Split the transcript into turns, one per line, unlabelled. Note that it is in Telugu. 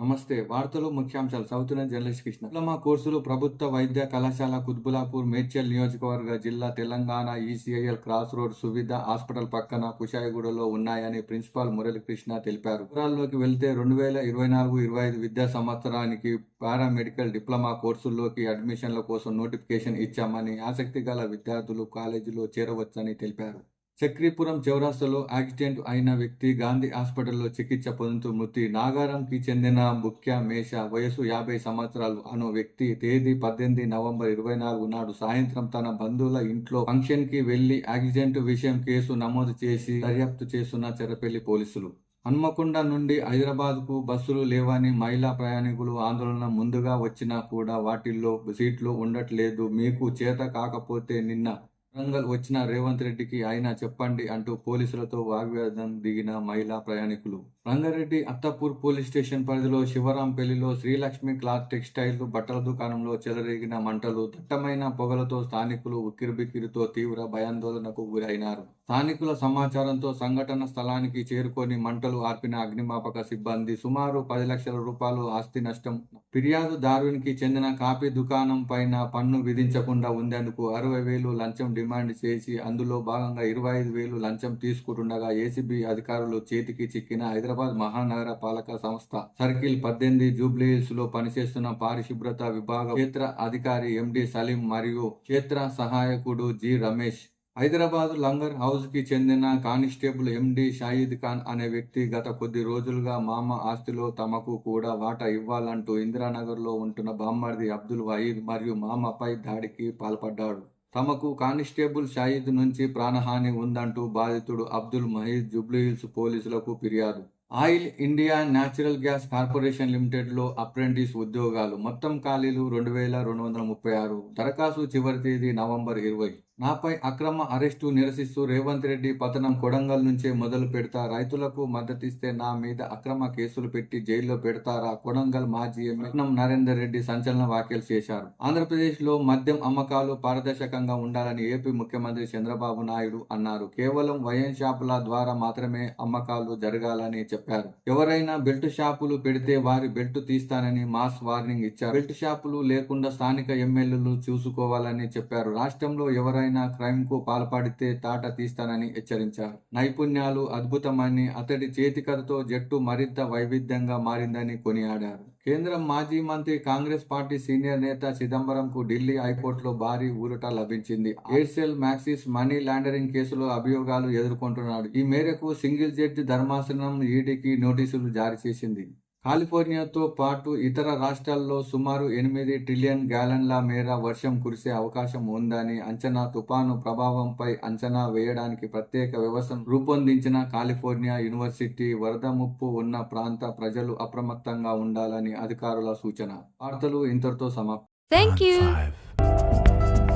నమస్తే. వార్తలు ముఖ్యాంశాలు సౌతున్న జర్నలిస్ట్ కృష్ణ. డిప్లొమా కోర్సులు ప్రభుత్వ వైద్య కళాశాల కుత్బులాపూర్ మేడ్చల్ నియోజకవర్గ జిల్లా Telangana ECIL cross road Suvidha hospital పక్కన కుషాయిగూడలో ఉన్నాయని ప్రిన్సిపాల్ మురళీకృష్ణ తెలిపారు. వివరాల్లోకి వెళ్తే రెండు వేల ఇరవై నాలుగు ఇరవై ఐదు విద్యా సంవత్సరానికి పారామెడికల్ డిప్లొమా కోర్సుల్లోకి అడ్మిషన్ల కోసం నోటిఫికేషన్ ఇచ్చామని ఆసక్తి గల విద్యార్థులు కాలేజీలో చేరవచ్చని తెలిపారు. చక్రీపురం చౌరాస్తాలో యాక్సిడెంట్ అయిన వ్యక్తి గాంధీ హాస్పిటల్లో చికిత్స పొందుతూ మృతి. నాగారంకి చెందిన ముఖ్య మేష వయసు యాభై సంవత్సరాలు అను వ్యక్తి తేదీ పద్దెనిమిది నవంబర్ ఇరవై నాలుగు నాడు సాయంత్రం తన బంధువుల ఇంట్లో ఫంక్షన్కి వెళ్ళి యాక్సిడెంట్ విషయం కేసు నమోదు చేసి దర్యాప్తు చేస్తున్న చెరపల్లి పోలీసులు. హన్మకొండ నుండి హైదరాబాద్కు బస్సులు లేవని మహిళా ప్రయాణికులు ఆందోళన ముందుగా వచ్చినా కూడా వాటిల్లో సీట్లు ఉండట్లేదు. మీకు చేత కాకపోతే నిన్న వరంగల్ వచ్చిన రేవంత్ రెడ్డికి ఆయన చెప్పండి అంటూ పోలీసులతో వాగ్వాదం దిగిన మహిళా ప్రయాణికులు. రంగారెడ్డి అత్తపూర్ పోలీస్ స్టేషన్ పరిధిలో శివరాంపల్లిలో శ్రీలక్ష్మి క్లాత్ టెక్స్టైల్ బట్టల దుకాణంలో చెలరేగిన మంటలు దట్టమైన పొగలతో స్థానికులు ఉక్కిరిబిక్కిరితో తీవ్ర భయాందోళనకు గురైనారు. స్థానికుల సమాచారంతో సంఘటన స్థలానికి చేరుకొని మంటలు ఆర్పిన అగ్నిమాపక సిబ్బంది సుమారు పది లక్షల రూపాయలు ఆస్తి నష్టం. ఫిర్యాదు దారునికి చెందిన కాపీ దుకాణం పైన పన్ను విధించకుండా ఉండేందుకు అరవై వేలు లంచం డిమాండ్ చేసి అందులో భాగంగా ఇరవై ఐదు వేలు లంచం తీసుకుంటుండగా ఏసీబీ అధికారులు చేతికి చిక్కిన హైదరాబాద్ మహానగర పాలక సంస్థ సర్కిల్ పద్దెనిమిది జూబ్లీహిల్స్లో పనిచేస్తున్న పారిశుభ్రత విభాగ క్షేత్ర అధికారి ఎండి సలీం మరియు క్షేత్ర సహాయకుడు జి రమేష్. హైదరాబాద్ లంగర్ హౌస్కి చెందిన కానిస్టేబుల్ ఎండి షాయిద్ ఖాన్ అనే వ్యక్తి గత కొద్ది రోజులుగా మామ ఆస్తిలో తమకు కూడా వాటా ఇవ్వాలంటూ ఇందిరానగర్లో ఉంటున్న బామ్మర్ది అబ్దుల్ వహీద్ మరియు మామపై దాడికి పాల్పడ్డాడు. తమకు కానిస్టేబుల్ షాయిద్ నుంచి ప్రాణహాని ఉందంటూ బాధితుడు అబ్దుల్ మహీద్ జుబ్లీహిల్స్ పోలీసులకు ఫిర్యాదు. Oil India natural gas corporation లిమిటెడ్లో apprentice ఉద్యోగాలు. మొత్తం ఖాళీలు రెండు వేల రెండు వందల ముప్పై ఆరు. దరఖాస్తు చివరి తేదీ నవంబర్ ఇరవై. నాపై అక్రమ అరెస్టు నిరసిస్తూ రేవంత్ రెడ్డి పతనం కొడంగల్ నుంచే మొదలు పెడతా రైతులకు మద్దతిస్తే నా మీద అక్రమ కేసులు పెట్టి జైల్లో పెడతారా? కొడంగల్ మాజీ ఎమ్మెల్యే నరేందర్ రెడ్డి సంచలన వ్యాఖ్యలు చేశారు. ఆంధ్రప్రదేశ్లో మద్యం అమ్మకాలు పారదర్శకంగా ఉండాలని ఏపీ ముఖ్యమంత్రి చంద్రబాబు నాయుడు అన్నారు. కేవలం వయన్ షాపుల ద్వారా మాత్రమే అమ్మకాలు జరగాలని చెప్పారు. ఎవరైనా బెల్ట్ షాపులు పెడితే వారి బెల్ట్ తీస్తానని మాస్ వార్నింగ్ ఇచ్చారు. బెల్ట్ షాపులు లేకుండా స్థానిక ఎమ్మెల్యేలు చూసుకోవాలని చెప్పారు. రాష్ట్రంలో ఎవరైనా ఎవరైనా క్రైమ్కు పాల్పడితే తాట తీస్తానని హెచ్చరించారు. నైపుణ్యాలు అద్భుతమని అతడి చేతికథతో జట్టు మరింత వైవిధ్యంగా మారిందని కొనియాడారు. కేంద్రం మాజీ మంత్రి కాంగ్రెస్ పార్టీ సీనియర్ నేత చిదంబరంకు ఢిల్లీ హైకోర్టులో భారీ ఊరట లభించింది. ఎయిర్సెల్ మ్యాక్సిస్ మనీ లాండరింగ్ కేసులో అభియోగాలు ఎదుర్కొంటున్నాడు. ఈ మేరకు సింగిల్ జడ్జి ధర్మాసనం ఈడీకి నోటీసులు జారీ చేసింది. కాలిఫోర్నియాతో పాటు ఇతర రాష్ట్రాల్లో సుమారు ఎనిమిది ట్రిలియన్ గ్యాలన్ల మేర వర్షం కురిసే అవకాశం ఉందని అంచనా తుపాను ప్రభావంపై అంచనా వేయడానికి ప్రత్యేక వ్యవస్థను రూపొందించిన కాలిఫోర్నియా యూనివర్సిటీ వరద ముప్పు ఉన్న ప్రాంత ప్రజలు అప్రమత్తంగా ఉండాలని అధికారుల సూచన. వార్తలు ఇంతటితో సమాప్తం.